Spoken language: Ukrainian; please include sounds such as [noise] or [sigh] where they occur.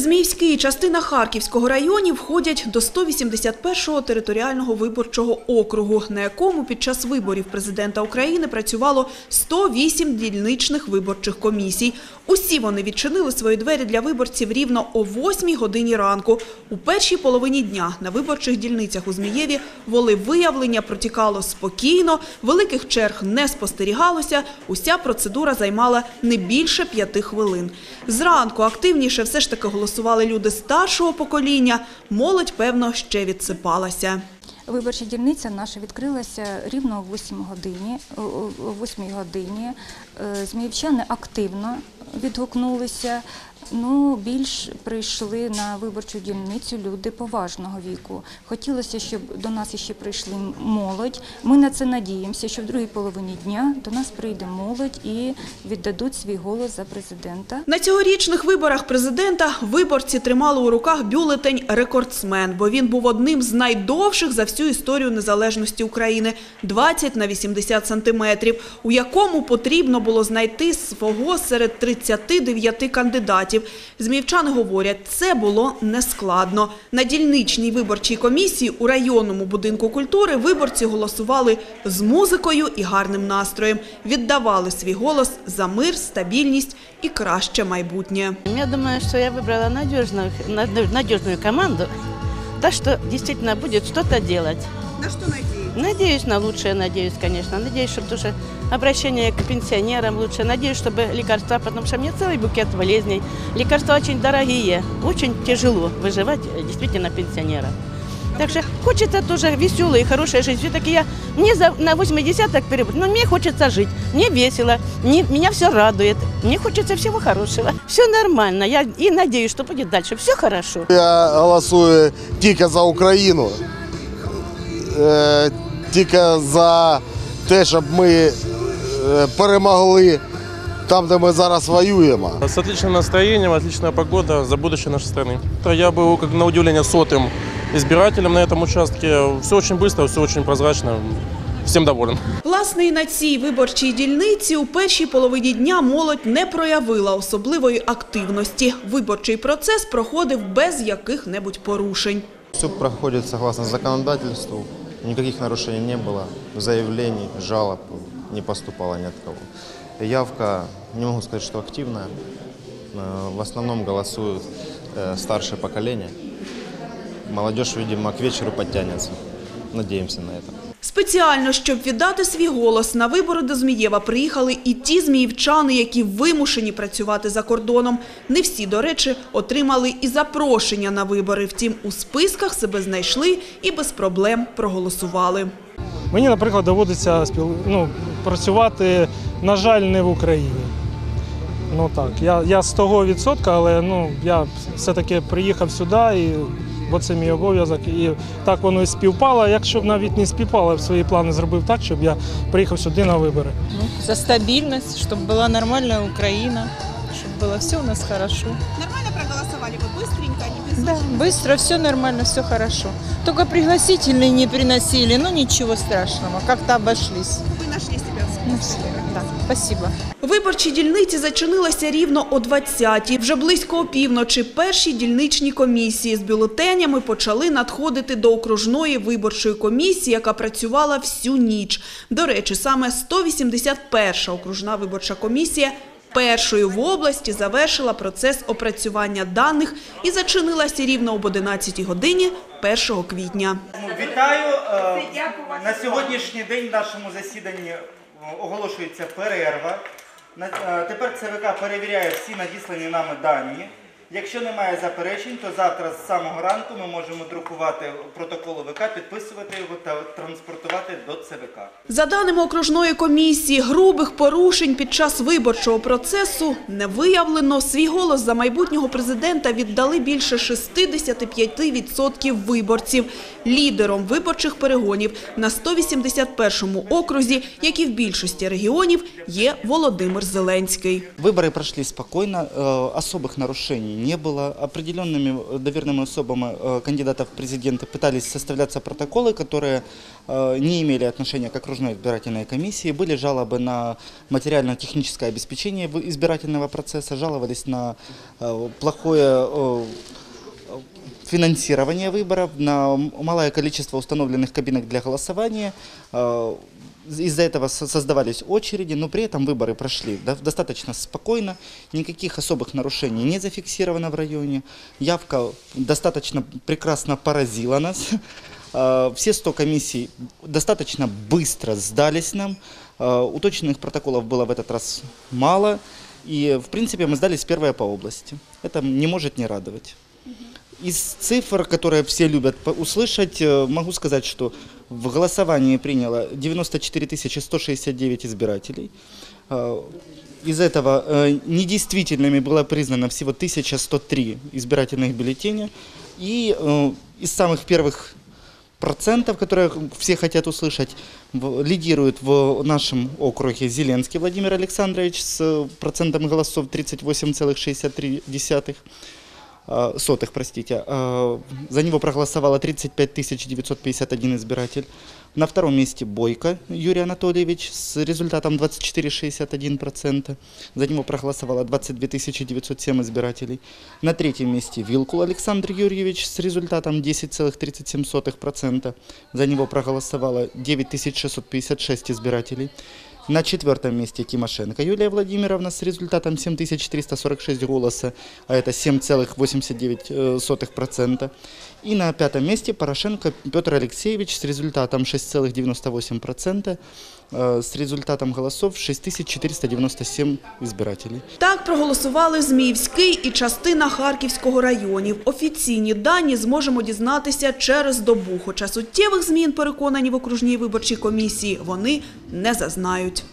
Зміївський і частина Харківського районів входять до 181-го територіального виборчого округу, на якому під час виборів президента України працювало 108 дільничних виборчих комісій. Усі вони відчинили свої двері для виборців рівно о 8-й годині ранку. У першій половині дня на виборчих дільницях у Змієві волевиявлення протікало спокійно, великих черг не спостерігалося, уся процедура займала не більше п'яти хвилин. Зранку активніше все ж таки голосували люди старшого покоління, молодь, певно, ще відсипалася. Виборча дільниця наша відкрилася рівно о 8 годині. О 8 годині Е, зміївчани активно відгукнулися. Ну, більш прийшли на виборчу дільницю люди поважного віку. Хотілося, щоб до нас ще прийшли молодь. Ми на це надіємося, що в другій половині дня до нас прийде молодь і віддадуть свій голос за президента. На цьогорічних виборах президента виборці тримали у руках бюлетень «Рекордсмен», бо він був одним з найдовших за всю історію незалежності України – 20 на 80 сантиметрів, у якому потрібно було знайти свого серед 39 кандидатів. Зміївчани говорять, це було нескладно. На дільничній виборчій комісії у районному будинку культури виборці голосували з музикою і гарним настроєм, віддавали свій голос за мир, стабільність і краще майбутнє. Я думаю, что я выбрала надежную, надежную, надежную команду, так что действительно будет что-то делать. На що надієтесь? Надеюсь на лучшее, надеюсь, конечно. Надеюсь, чтобы тоже обращение к пенсионерам лучше. Надеюсь, чтобы лекарства, потому что у меня целый букет болезней. Лекарства очень дорогие, очень тяжело выживать э, действительно пенсионерам. Так что хочется тоже веселой и хорошей жизни. Все-таки я мне за, на 80-ок перебор, но мне хочется жить. Мне весело, мне, меня все радует. Мне хочется всего хорошего. Все нормально. Я и надеюсь, что будет дальше. Все хорошо. Я голосую тільки за Україну, е, тільки за те, щоб ми е, перемогли там, де ми зараз воюємо. С отличным настроением, отличная погода за будущее нашей страны. Я был, как на удивление, сотым избирателем на этом участке. Все очень быстро, все очень прозрачно. Всем доволен. Власне, і на цій виборчій дільниці у першій половині дня молодь не проявила особливої активності. Виборчий процес проходив без яких-небудь порушень. Все проходит согласно законодательству, никаких нарушений не было, заявлений, жалоб не поступало ни от кого. Явка, не могу сказать, что активная, Э, в основном голосуют э, старшее поколение. Молодежь, видимо, к вечеру подтянется. Надеемся на это. Спеціально, щоб віддати свій голос на вибори до Змієва, приїхали і ті зміївчани, які вимушені працювати за кордоном. Не всі, до речі, отримали і запрошення на вибори. Втім, у списках себе знайшли і без проблем проголосували. Мені, наприклад, доводиться ну, працювати, на жаль, не в Україні. Ну так, я, я з того відсотка, але ну, я все-таки приїхав сюди, і, бо це мій обов'язок. І так воно і співпало. Якщо б навіть не співпало, я б свої плани зробив так, щоб я приїхав сюди на вибори. Ну, за стабильность, чтобы была нормальная Украина, чтобы было все у нас хорошо. Нормально проголосували, ви быстренько, не Да, быстро, все нормально, все хорошо. Только пригласительные не приносили, но ничего страшного, как-то обошлись. Ви знайшли себе. Ну, все, да, спасибо. Виборчі дільниці зачинилися рівно о 20-й. Вже близько опівночі перші дільничні комісії з бюлетенями почали надходити до окружної виборчої комісії, яка працювала всю ніч. До речі, саме 181-ша окружна виборча комісія першою в області завершила процес опрацювання даних і зачинилася рівно об 11 годині 1 квітня. Вітаю. Е, На сьогоднішній день в нашому засіданні оголошується перерва. Е, Тепер ЦВК перевіряє всі надіслані нами дані. Якщо немає заперечень, то завтра з самого ранку ми можемо друкувати протокол ОВК, підписувати його та транспортувати до ЦВК. За даними окружної комісії, грубих порушень під час виборчого процесу не виявлено. Свій голос за майбутнього президента віддали більше 65% виборців. Лідером виборчих перегонів на 181-му окрузі, як і в більшості регіонів, є Володимир Зеленський. Выборы прошли спокойно, э, особых нарушений не было. Определенными э, доверенными особами э, кандидатов в президенты пытались составляться протоколы, которые э, не имели отношения к окружной избирательной комиссии. Были жалобы на материально-техническое обеспечение в- избирательного процесса, жаловались на э, плохое э, финансирование выборов, на малое количество установленных кабинок для голосования. Из-за этого со- создавались очереди, но при этом выборы прошли до- достаточно спокойно, никаких особых нарушений не зафиксировано в районе. Явка достаточно прекрасно поразила нас. Э, [laughs] Все 100 комиссий достаточно быстро сдались нам. Э, Уточненных протоколов было в этот раз мало. И, в принципе, мы сдались первые по области. Это не может не радовать. Из цифр, которые все любят услышать, э, могу сказать, что в голосовании приняло 94 169 избирателей. Э, Из этого э, недействительными было признано всего 1103 избирательных бюллетеня. И э, из самых первых процентов, которые все хотят услышать, лидирует в нашем округе Зеленский Владимир Александрович с э, процентом голосов 38,63 э, сотых, простите. Э, За него проголосовало 35 951 избиратель. На втором месте Бойко Юрий Анатольевич с результатом 24,61%. За него проголосовало 22 907 избирателей. На третьем месте Вилкул Александр Юрьевич с результатом 10,37%. За него проголосовало 9656 избирателей. На четвертом месте Тимошенко Юлия Владимировна с результатом 7346 голоса, а это 7,89%. И на пятом месте Порошенко Петр Алексеевич с результатом 6,98%, э, с результатом голосов 6497 избирателей. Так проголосували Зміївський і частина Харківського районів. Офіційні дані зможемо дізнатися через добу, хоча суттєвих змін, переконані в окружній виборчій комісії, вони не зазнають.